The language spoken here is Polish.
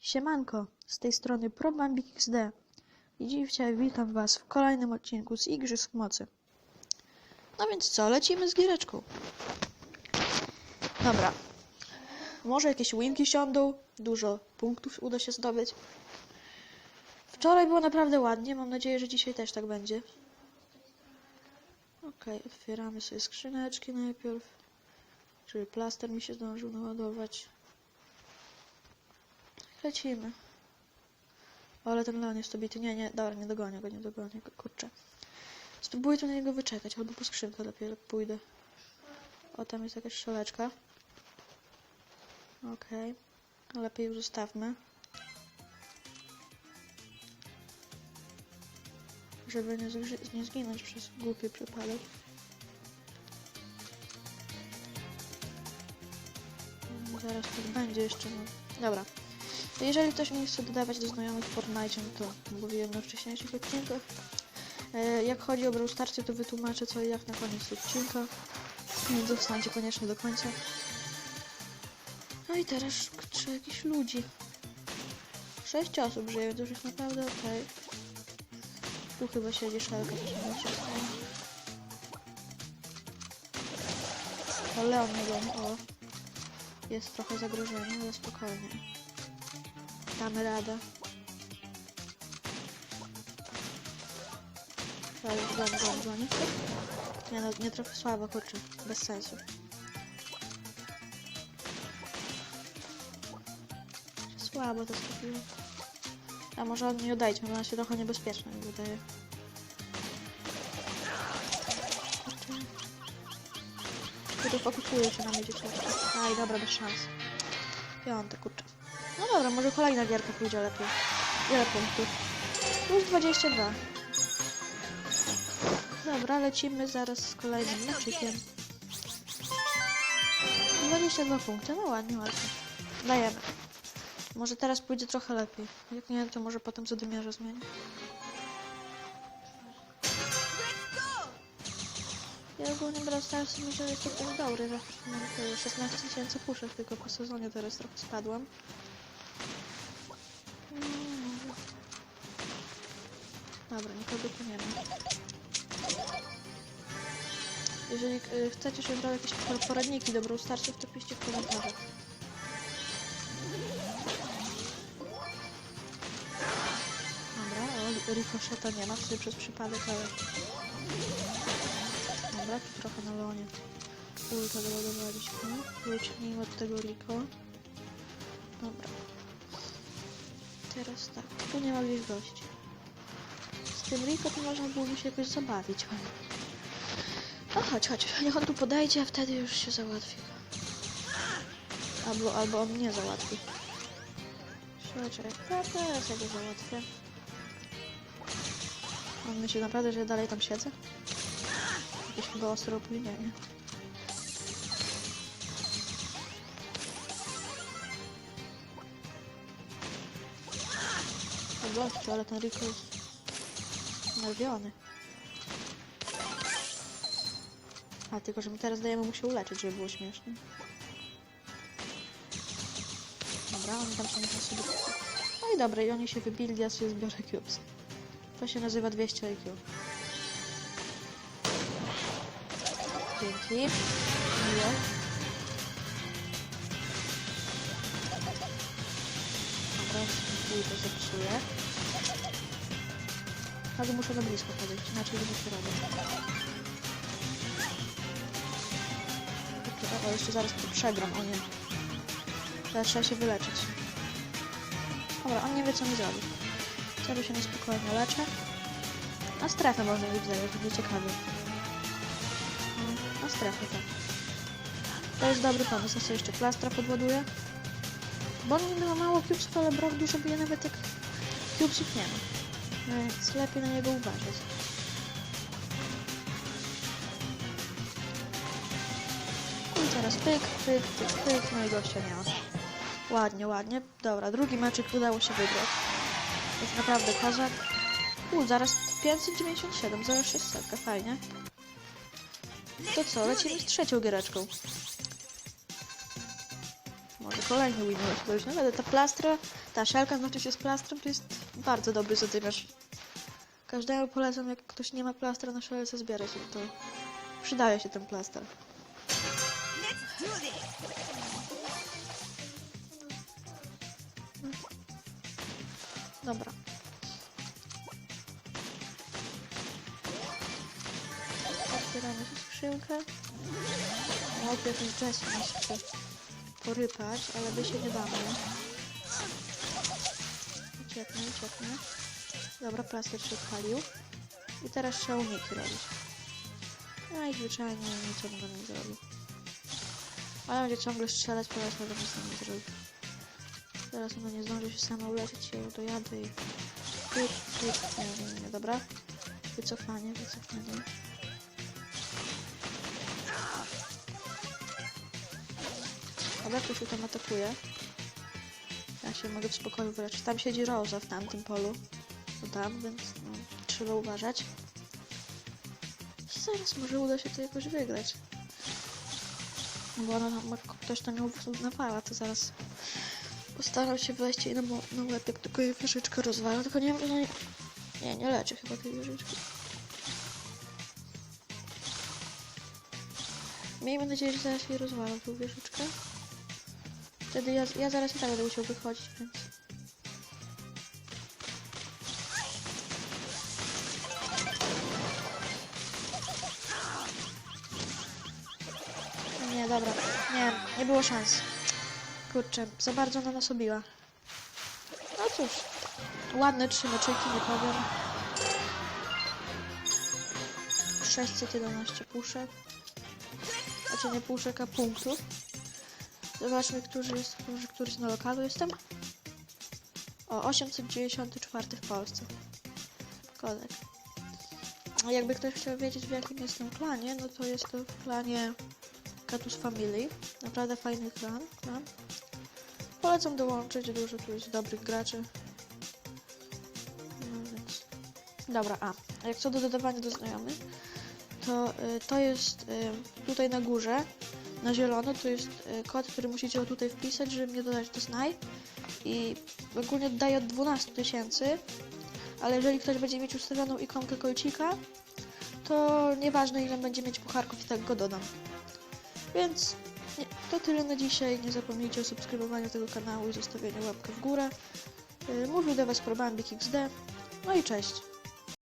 Siemanko, z tej strony ProBambik XD i dzisiaj witam Was w kolejnym odcinku z Igrzysk Mocy. No więc co, lecimy z giereczką. Dobra, może jakieś winki siądą, dużo punktów uda się zdobyć. Wczoraj było naprawdę ładnie, mam nadzieję, że dzisiaj też tak będzie. Okej, otwieramy sobie skrzyneczki najpierw. Czyli plaster mi się zdążył naładować. Lecimy. O, ale ten Leon jest obity. Nie, nie, dobra, nie dogonię go, nie dogonię go, kurczę. Spróbuję tu na niego wyczekać, albo po skrzynkę lepiej pójdę. O, tam jest jakaś szaleczka. Okej. Lepiej ją zostawmy. Żeby nie, nie zginąć przez głupi przypadek. Zaraz tak będzie jeszcze. Dobra. Jeżeli ktoś mnie chce dodawać do znajomych w Fortnite, no to mówiłem na wcześniejszych odcinkach. E, Jak chodzi o Brawl Starsy, to wytłumaczę co i jak na koniec odcinka. Więc zostańcie koniecznie do końca. No i teraz trzeba jakichś ludzi. Sześć osób żyje, to już jest naprawdę okej. Tu chyba siedzi szelka. to się stało. O, Leon nie goni, o. Jest trochę zagrożenie, ale spokojnie. Damy radę. Ale dzwoni, dzwoni, dzwoni. Nie no, nie trochę słabo, kurczę. Bez sensu. Słabo to zrobiło. A może od niej odejdźmy, bo ona się trochę niebezpieczna mi wydaje. Kurczę. Fokusuje się na mnie dzieciaczki. Aj, dobra, bez szans. Piąte, kurczę. No dobra, może kolejna gierka pójdzie lepiej. Ile punktów? Plus 22. Dobra, lecimy zaraz z kolejnym meczykiem. 22 punkty, no ładnie, ładnie. Dajemy. Może teraz pójdzie trochę lepiej. Jak nie, to może potem zadymiarza zmienię. Ja ogólnie Brawl Stars myślę, że jest całkiem dobry. Zawsze mam tyle 16 tysięcy puszek, tylko po sezonie teraz trochę spadłam. Dobra, nikogo tu nie ma. Jeżeli y, chcecie, żebym brał jakieś poradniki do Brawl Starsów, to piszcie w komentarzach. Dobra, o, Ricocheta nie ma, tutaj przez przypadek, ale... Dobra, tu trochę na Leonie. Ulta doładowaliśmy. Zacznijmy od tego Rico. Dobra. Teraz tak, tu nie ma gdzieś gości. Z tym Rico to można byłoby się jakoś zabawić. No chodź, chodź, niech on tu podejdzie, a wtedy już się załatwi. Albo, albo on mnie załatwi. Czekaj, ja teraz ja go załatwię. On myśli naprawdę, że ja dalej tam siedzę? Jakieś chyba ostre opóźnienie. O gościu, ale ten Rico jest nerwiony. A, tylko że my teraz dajemy mu się uleczyć, żeby było śmiesznie. Dobra, oni tam są na sobie... No i dobra, i oni się wybili, ja sobie zbiorę cubes. To się nazywa 200 IQ. Dzięki. Miło. Spróbuję to zepsuję. Ale muszę na blisko podejść, inaczej nie się robię. O, jeszcze zaraz to przegram, o nie. Teraz trzeba się wyleczyć. Dobra, on nie wie co mi zrobi. Sobie się na spokojnie leczę. Na strefę można ich zająć, będzie ciekawie. Na strefę, tak. To jest dobry pomysł, ja sobie jeszcze plastra podładuję. Bo on niby ma mało cubesów, ale Brock dużo bije nawet jak cubesów nie ma. Więc lepiej na niego uważać. I teraz pyk, pyk, pyk, pyk, no i gościa nie ma. Ładnie, ładnie. Dobra, drugi meczek udało się wygrać. Jest naprawdę kozak. U, zaraz 597, zaraz 600, fajnie. To co, lecimy z trzecią giereczką. Kolejny win, to już nawet ta plastra, ta szelka znaczy się z plastrem, to jest bardzo dobry zadymiarz. Każdemu polecam, jak ktoś nie ma plastra na szelce, zbierać się, to przydaje się ten plaster. Dobra. Otwieramy skrzynkę. Najpierw Jessie nas chce porypać, ale my się nie damy. Ucieknę, ucieknę. Dobra, plaster się odpalił. I teraz trzeba uniki robić. No i zwyczajnie nic on nam nie zrobi. Ale będzie ciągle strzelać, powiedzmy, że nic nie zrobi. Teraz ona nie zdąży się sama uleczyć, ja ją dojadę i... Pyk, nie, nie, nie, dobra. Wycofanie, wycofanie. Ktoś już tam atakuje. Ja się mogę w spokoju wyleczyć. Tam siedzi Rosa w tamtym polu. To tam, więc no, trzeba uważać. Zaraz może uda się to jakoś wygrać. Bo ona jak ktoś tam ją uznawała, to zaraz postaram się wejść jej na, na tylko jej wieżyczkę rozwalę. Tylko nie wiem, nie... Nie, nie chyba tej wieżyczki. Miejmy nadzieję, że zaraz jej rozwalę tą wieżyczkę. Wtedy ja, ja zaraz i tak będę musiał wychodzić, więc... Nie, dobra. Nie, nie było szans. Kurczę, za bardzo na nas obiła. No cóż, ładne trzy meczyki, nie powiem. 611 puszek. Znaczy nie puszek, a punktów. Zobaczmy, którzy jest, którzy, któryś na lokalu jestem. O, 894 w Polsce. Kodek. A jakby ktoś chciał wiedzieć, w jakim jestem klanie, no to jest to w klanie Catus Family. Naprawdę fajny klan. klan. Polecam dołączyć, dużo tu jest dobrych graczy. No więc... Dobra, a a jak co do dodawania do znajomych, to y, to jest y, tutaj na górze, na zielono, to jest y, kod, który musicie tutaj wpisać, żeby mnie dodać do znaj. I ogólnie daje od 12 tysięcy, ale jeżeli ktoś będzie mieć ustawioną ikonkę kolcika, to nieważne ile będzie mieć pucharków i tak go dodam. Więc nie, to tyle na dzisiaj. Nie zapomnijcie o subskrybowaniu tego kanału i zostawieniu łapkę w górę. Yy, Mówił do Was Probambik XD. No i cześć.